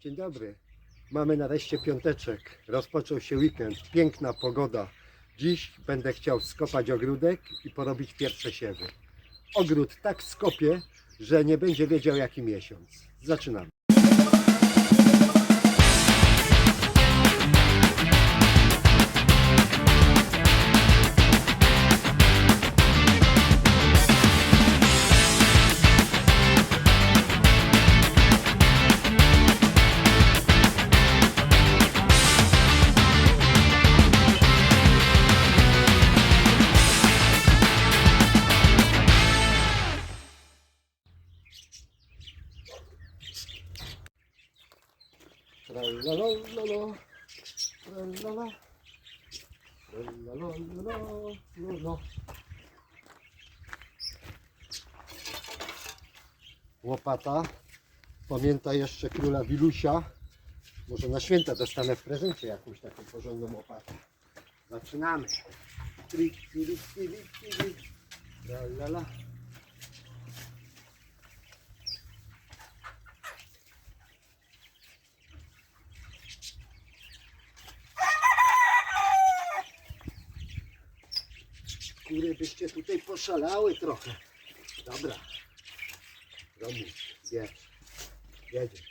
Dzień dobry. Mamy nareszcie piąteczek. Rozpoczął się weekend. Piękna pogoda. Dziś będę chciał skopać ogródek i porobić pierwsze siewy. Ogród tak skopię, że nie będzie wiedział jaki miesiąc. Zaczynamy. Tralalala, tralala, tralalala. Łopata. Pamięta jeszcze króla Wilusia. Może na święta dostanę w prezencie jakąś taką porządną łopatę. Zaczynamy. Trik, trik, trik, trik. Tralala. Kury byście tutaj poszalały trochę. Dobra. Romuś, jedź. Jedziesz.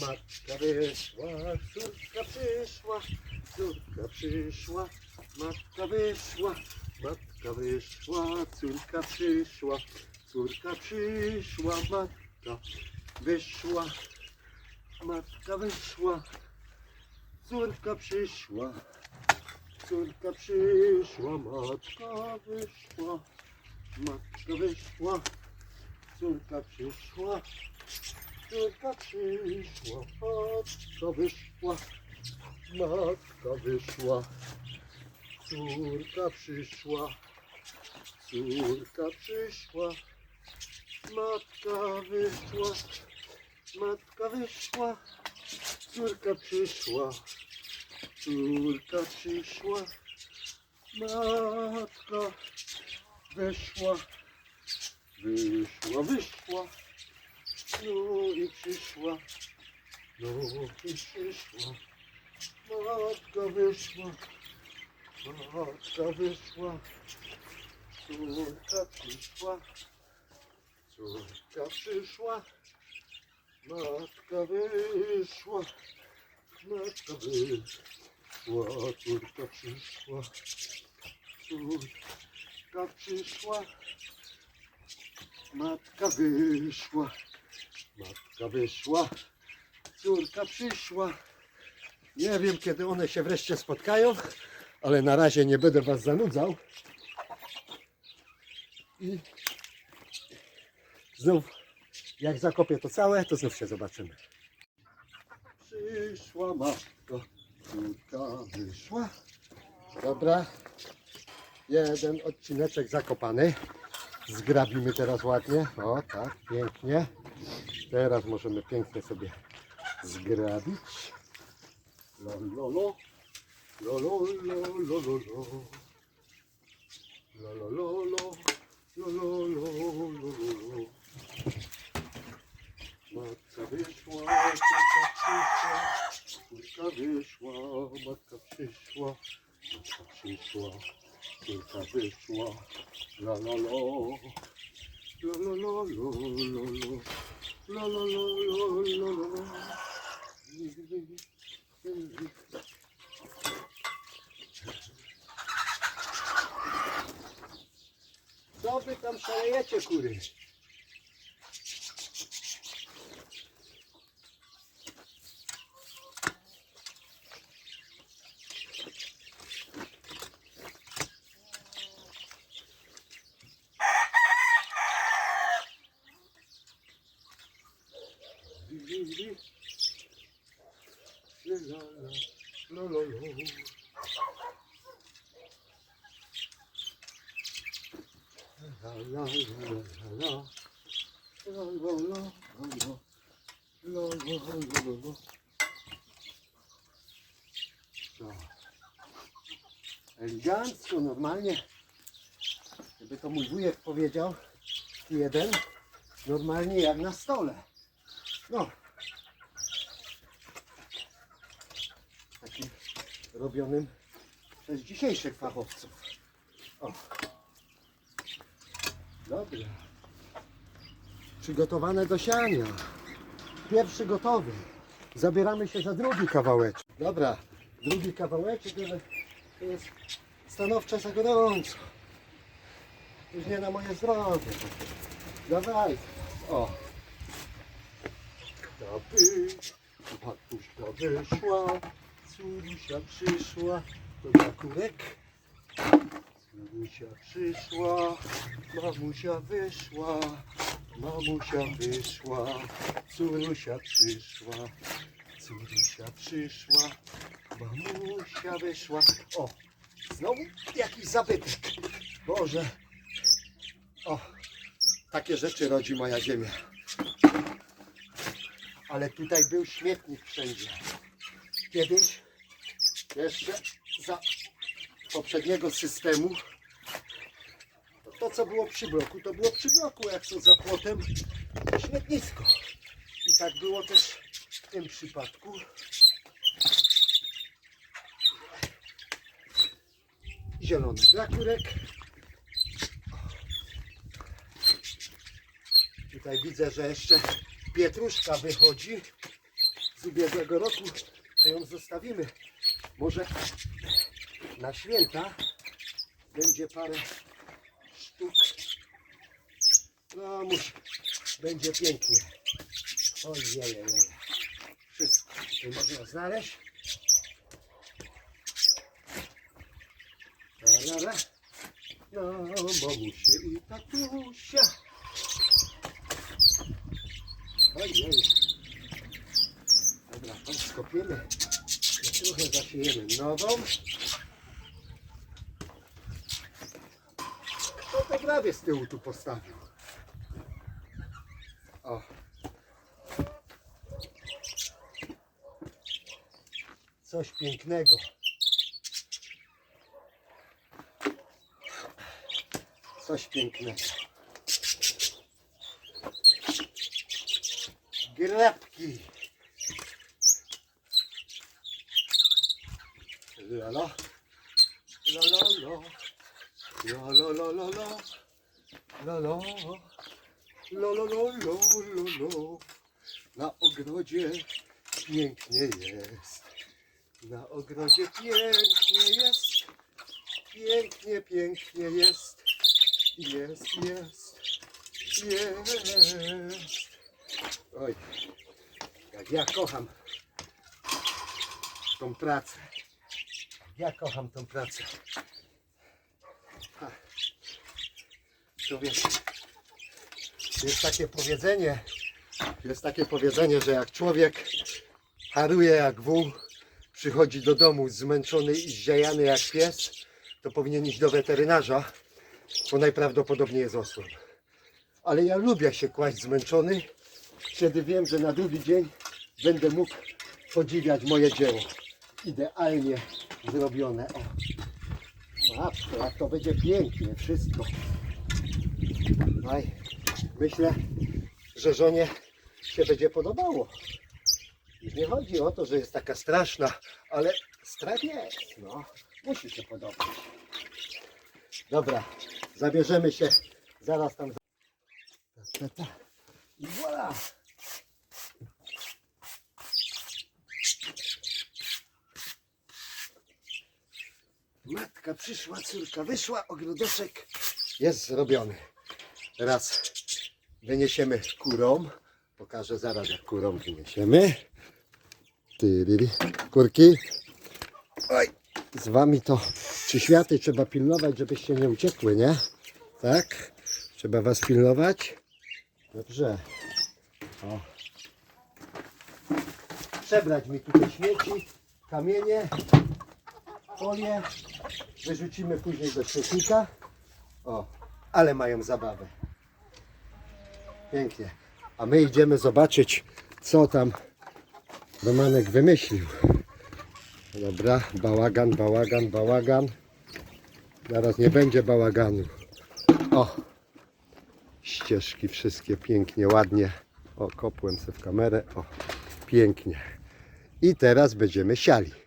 Matka wyszła, córka przyszła, córka przyszła, matka wyszła, matka wyszła, córka przyszła, córka przyszła, matka wyszła, matka wyszła, córka przyszła. Córka przyszła, matka wyszła, matka wyszła, córka przyszła, córka przyszła, matka wyszła, matka wyszła, córka przyszła, córka przyszła, matka wyszła, matka wyszła, córka przyszła. Córka przyszła, matka weszła, wyszła, wyszła, no i przyszła, no i przyszła, matka wyszła, matka wyszła, córka przyszła, córka przyszła, matka wyszła, matka wyszła. Przyszła, córka przyszła, córka przyszła, matka wyszła, matka wyszła, córka przyszła. Nie wiem, kiedy one się wreszcie spotkają, ale na razie nie będę Was zanudzał. I znów, jak zakopię to całe, to znów się zobaczymy. Przyszła matka. Córka wyszła. Dobra. Jeden odcineczek zakopany. Zgrabimy teraz ładnie. O tak, pięknie. Teraz możemy pięknie sobie zgrabić. Lo, lo, lo. Lo, lo, lo, lo, lo, lo. Lo, lo, lo, lo. Lo, lo, lo, lo, lo, lo. Matka wyszła, córka przyszła. Córka wyszła, matka przyszła, córka wyszła, la la la, la la la la la la, la la la la la la. Co wy tam szalejecie, kury? La la la la la. La la la la la. La la la la la. La la la la la. Tak. Elegancko, normalnie. Jakby to mój wujek powiedział, jeden, normalnie jak na stole. No. Robionym przez dzisiejszych fachowców. O. Dobra. Przygotowane do siania. Pierwszy gotowy. Zabieramy się za drugi kawałeczek. Dobra, drugi kawałeczek, ale to jest stanowczo za gorąco. Już nie na moje zdrowie. Dawaj. O. Aby patuszka wyszła, córusia przyszła, to na kurek. Córusia przyszła, mamusia wyszła, mamusia wyszła, córusia przyszła, córusia przyszła, mamusia wyszła. O, znowu jakiś zabytek. Boże. O, takie rzeczy rodzi moja ziemia. Ale tutaj był śmietnik wszędzie. Kiedyś, jeszcze za poprzedniego systemu, to, to co było przy bloku, to było przy bloku, jak to za płotem, śmietnisko. I tak było też w tym przypadku. Zielony blakurek. Tutaj widzę, że jeszcze pietruszka wychodzi z ubiegłego roku. To ją zostawimy. Może na święta będzie parę sztuk. No musi. Będzie pięknie. Ojej, Wszystko tu można znaleźć. Tarara. No, mamusie i tatusia. Ojej. Dobra, to skopiemy. Trochę zasiejemy nową. Kto to prawie z tyłu tu postawił? O. Coś pięknego. Coś pięknego. Grabki. La la. La la la. La la la la la. La la. La la la la la la. Na ogrodzie pięknie jest. Na ogrodzie pięknie jest. Pięknie, pięknie jest. Jest, jest. Jest. Oj, jak ja kocham tą pracę. Ja kocham tą pracę. Ha. Człowiek, jest takie powiedzenie, jest takie powiedzenie, że jak człowiek haruje jak wół, przychodzi do domu zmęczony i zziajany jak pies, to powinien iść do weterynarza, bo najprawdopodobniej jest osłem. Ale ja lubię się kłaść zmęczony, kiedy wiem, że na drugi dzień będę mógł podziwiać moje dzieło. Idealnie zrobione. O. Matko, jak to będzie pięknie wszystko. Aj, myślę, że żonie się będzie podobało. Już nie chodzi o to, że jest taka straszna, ale strach jest. No, musi się podobać. Dobra, zabierzemy się zaraz tam. Ta, ta, ta. I voilà! Matka przyszła, córka wyszła, ogrodoszek jest zrobiony. Teraz wyniesiemy kurą. Pokażę zaraz jak kurą wyniesiemy. Tyriri. Kurki. Oj, z wami to przy światy trzeba pilnować, żebyście nie uciekły, nie? Tak? Trzeba was pilnować. Dobrze. O. Przebrać mi tutaj śmieci, kamienie, folię. Wyrzucimy później do śmietnika. O, ale mają zabawę. Pięknie. A my idziemy zobaczyć, co tam Romanek wymyślił. Dobra, bałagan, bałagan, bałagan. Zaraz nie będzie bałaganu. O, ścieżki wszystkie pięknie, ładnie. O, kopłem sobie w kamerę. O, pięknie. I teraz będziemy siali.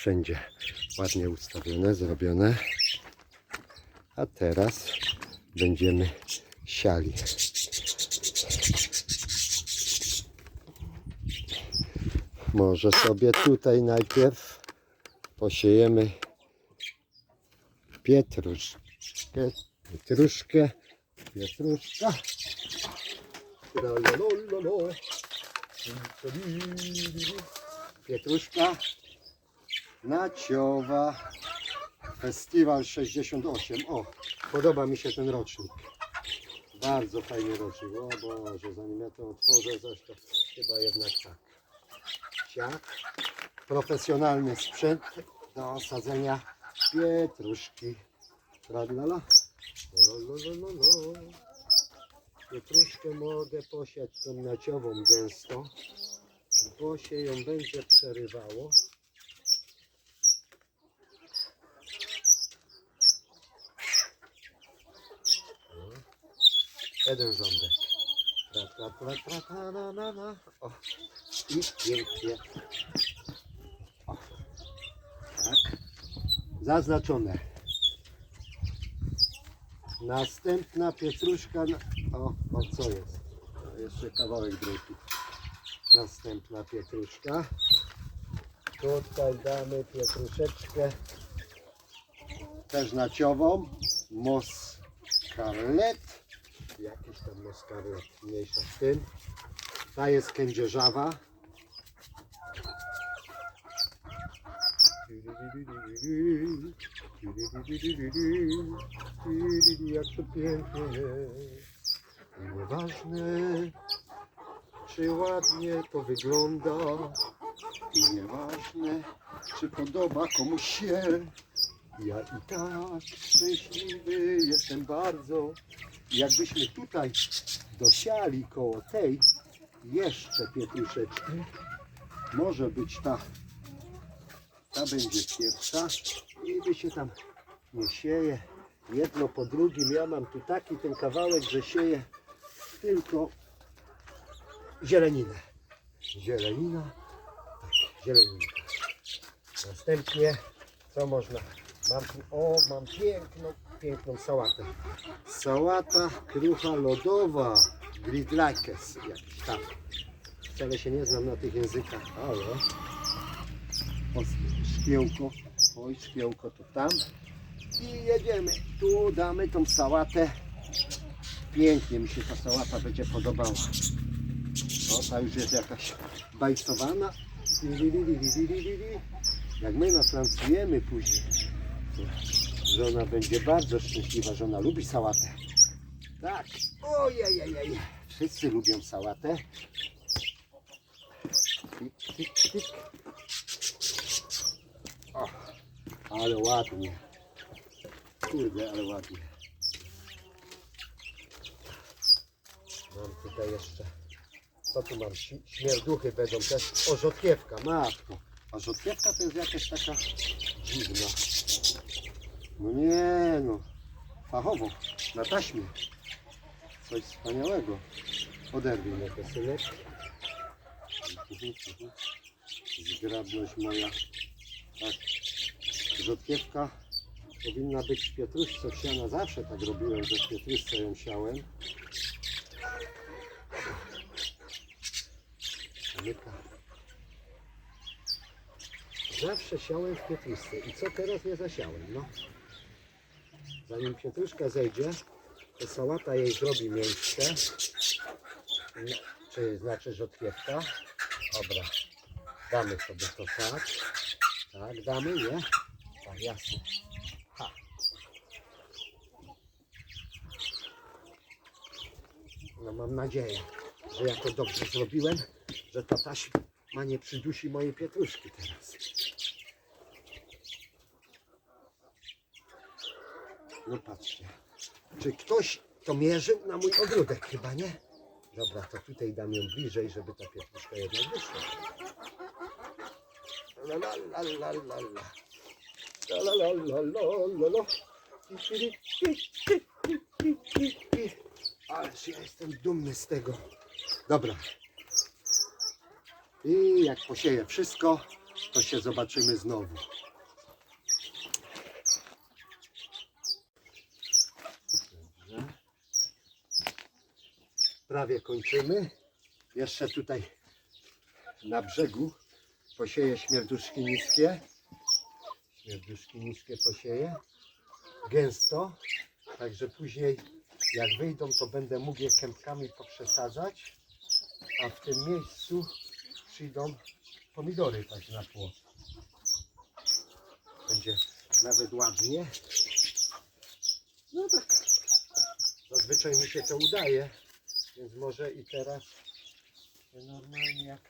Wszędzie ładnie ustawione, zrobione. A teraz będziemy siali. Może sobie tutaj najpierw posiejemy pietruszkę, pietruszkę, pietruszka. Pietruszka naciowa. Festiwal 68. O, podoba mi się ten rocznik. Bardzo fajny rocznik. O Boże, zanim ja to otworzę, coś to chyba jednak tak. Siak. Profesjonalny sprzęt do osadzenia pietruszki. Tralala. Pietruszkę mogę posiać tą naciową gęsto, bo się ją będzie przerywało. Jeden rządek. Tra, tra, tra, tra, tra, na, na, na. O. I pięknie. O. Tak. Zaznaczone. Następna pietruszka. na- O, o co jest? O, jeszcze kawałek drugi. Następna pietruszka. Tutaj damy pietruszeczkę też naciową. Moskarlet. Jakiś tam moskarlet, mniejsza z tym. Ta jest kędzierzawa. Jak to pięknie jest. Nieważne, czy ładnie to wygląda. I nieważne, czy podoba komuś się. Ja i tak szczęśliwy jestem bardzo. Jakbyśmy tutaj dosiali koło tej jeszcze pietruszeczki, może być ta, ta będzie pierwsza i by się tam nie sieje jedno po drugim. Ja mam tu taki ten kawałek, że sieję tylko zieleninę. Zielenina, tak, zieleninka. Następnie, co można? Mam tu, o, mam piękną, piękną sałatę. Sałata krucha lodowa, gridlakes, jakiś tam. Wcale się nie znam na tych językach, ale o, szkiełko, oj, szkiełko to tam. I jedziemy, tu damy tą sałatę. Pięknie mi się ta sałata będzie podobała. O, ta już jest jakaś li. Jak my naflancujemy później, to żona będzie bardzo szczęśliwa, że ona lubi sałatę. Tak, ojej, wszyscy lubią sałatę. Tyk, tyk, tyk. O, ale ładnie. Kurde, ale ładnie. Mam tutaj jeszcze co tu mam? Śmierduchy będą też. O, rzodkiewka, matko. A rzodkiewka to jest jakaś taka dziwna. No nie no. Fachowo, na taśmie. Coś wspaniałego. Oderwij mnie to synek. Zgrabność moja. Tak. Rzodkiewka powinna być w pietruszce wsiana. Zawsze tak robiłem, że w pietruszce ją siałem. Zawsze siałem w pietruszce. I co teraz nie zasiałem? No. Zanim pietruszka zejdzie, to sałata jej zrobi miejsce. No, Czy znaczy rzodkiewka. Dobra. Damy sobie to tak. Tak, damy, nie? Tak, jasne. Ha. No mam nadzieję, że ja to dobrze zrobiłem, że ta taśma nie przydusi mojej pietruszki teraz. No patrzcie. Czy ktoś to mierzył na mój ogródek? Chyba nie. Dobra, to tutaj dam ją bliżej, żeby ta pietruszka jednak wyszła. La la ja jestem dumny z tego. Dobra. I jak posieję wszystko, to się zobaczymy znowu. Dobrze. Prawie kończymy. Jeszcze tutaj na brzegu posieję śmierduszki niskie. Śmierduszki niskie posieję. Gęsto. Także później jak wyjdą, to będę mógł je kępkami poprzesadzać. A w tym miejscu przyjdą pomidory tak na płot. Będzie nawet ładnie. No tak. Zazwyczaj mi się to udaje. Więc może i teraz normalnie jak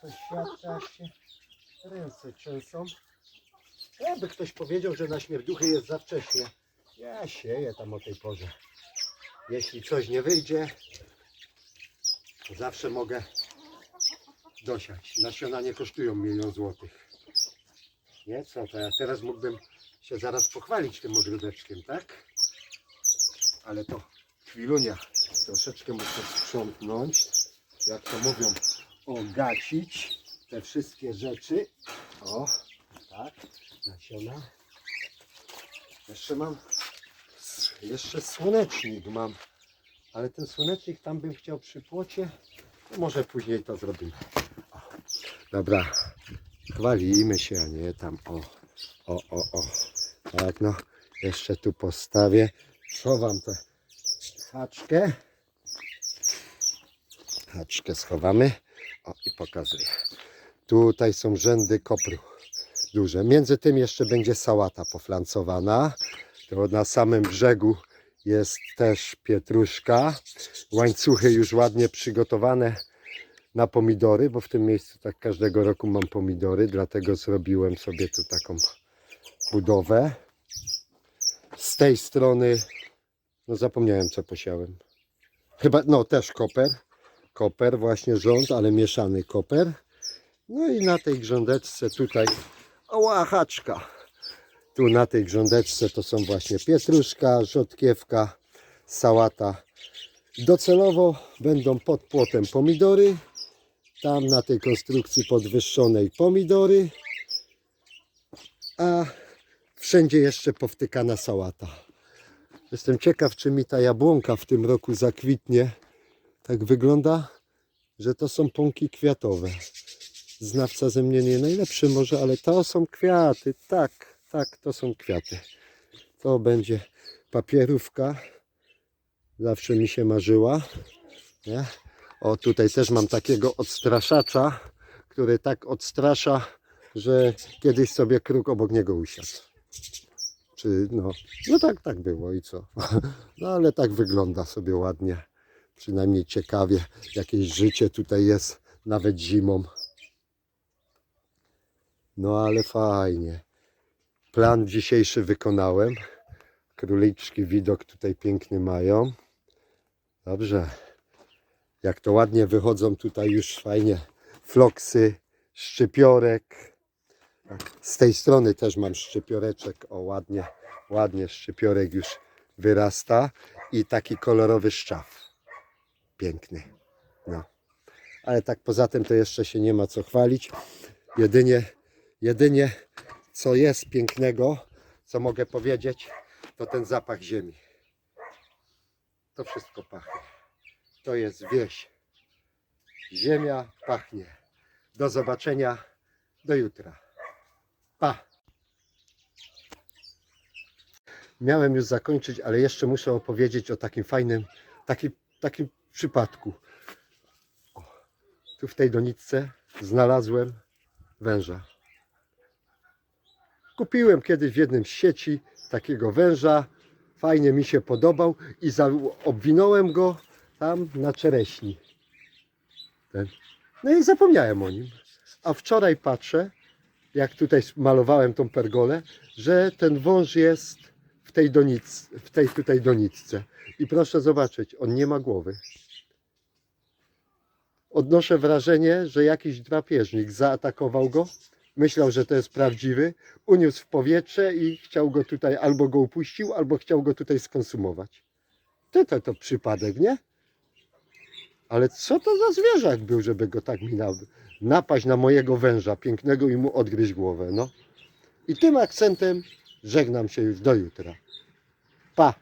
coś świadka, aż się ręce trzęsą. Jakby ktoś powiedział, że na śmierduchy jest za wcześnie. Ja sieję tam o tej porze. Jeśli coś nie wyjdzie, to zawsze mogę dosiać. Nasiona nie kosztują milion złotych. Nie? Co to ja teraz mógłbym się zaraz pochwalić tym ogródeczkiem, tak? Ale to chwilunia. Troszeczkę muszę sprzątnąć. Jak to mówią, ogacić te wszystkie rzeczy. O, tak, nasiona. Jeszcze mam, jeszcze słonecznik mam. Ale ten słonecznik tam bym chciał przy płocie. Może później to zrobimy. O, dobra, chwalimy się, a nie tam o, o, o, o. Tak, no, jeszcze tu postawię. Schowam tę haczkę. Haczkę schowamy. O, i pokazuję. Tutaj są rzędy kopru duże. Między tym jeszcze będzie sałata poflancowana. To na samym brzegu jest też pietruszka. Łańcuchy już ładnie przygotowane na pomidory, bo w tym miejscu tak każdego roku mam pomidory, dlatego zrobiłem sobie tu taką budowę. Z tej strony, no zapomniałem co posiałem. Chyba, no też koper. Koper, właśnie rząd, ale mieszany koper. No i na tej grządeczce tutaj, o haczka. Tu na tej grządeczce to są właśnie pietruszka, rzodkiewka, sałata. Docelowo będą pod płotem pomidory. Tam na tej konstrukcji podwyższonej pomidory. A wszędzie jeszcze powtykana sałata. Jestem ciekaw, czy mi ta jabłonka w tym roku zakwitnie. Tak wygląda, że to są pąki kwiatowe. Znawca ze mnie nie najlepszy może, ale to są kwiaty. Tak, tak, to są kwiaty. To będzie papierówka. Zawsze mi się marzyła. Nie? O, tutaj też mam takiego odstraszacza, który tak odstrasza, że kiedyś sobie kruk obok niego usiadł. Czy no, no tak, tak było i co? No ale tak wygląda sobie ładnie. Przynajmniej ciekawie, jakieś życie tutaj jest, nawet zimą. No ale fajnie. Plan dzisiejszy wykonałem. Króliczki widok tutaj piękny mają. Dobrze. Jak to ładnie wychodzą tutaj już fajnie floksy, szczypiorek. Z tej strony też mam szczypioreczek. O ładnie, ładnie szczypiorek już wyrasta. I taki kolorowy szczaw. Piękny. No. Ale tak poza tym to jeszcze się nie ma co chwalić. Jedynie, jedynie co jest pięknego, co mogę powiedzieć, to ten zapach ziemi. To wszystko pachnie. To jest wieś. Ziemia pachnie. Do zobaczenia. Do jutra. Pa. Miałem już zakończyć, ale jeszcze muszę opowiedzieć o takim fajnym, takim, takim przypadku. Tu w tej doniczce znalazłem węża. Kupiłem kiedyś w jednym z sieci takiego węża. Fajnie mi się podobał i obwinąłem go tam na czereśni. Ten. No i zapomniałem o nim. A wczoraj patrzę, jak tutaj malowałem tą pergolę, że ten wąż jest w tej, donic, w tej tutaj donicce. I proszę zobaczyć, on nie ma głowy. Odnoszę wrażenie, że jakiś drapieżnik zaatakował go, myślał, że to jest prawdziwy, uniósł w powietrze i chciał go tutaj, albo go upuścił, albo chciał go tutaj skonsumować. To to, to przypadek, nie? Ale co to za zwierzak był, żeby go tak mi na, napaść na mojego węża pięknego i mu odgryźć głowę, no. I tym akcentem żegnam się już do jutra. Pa!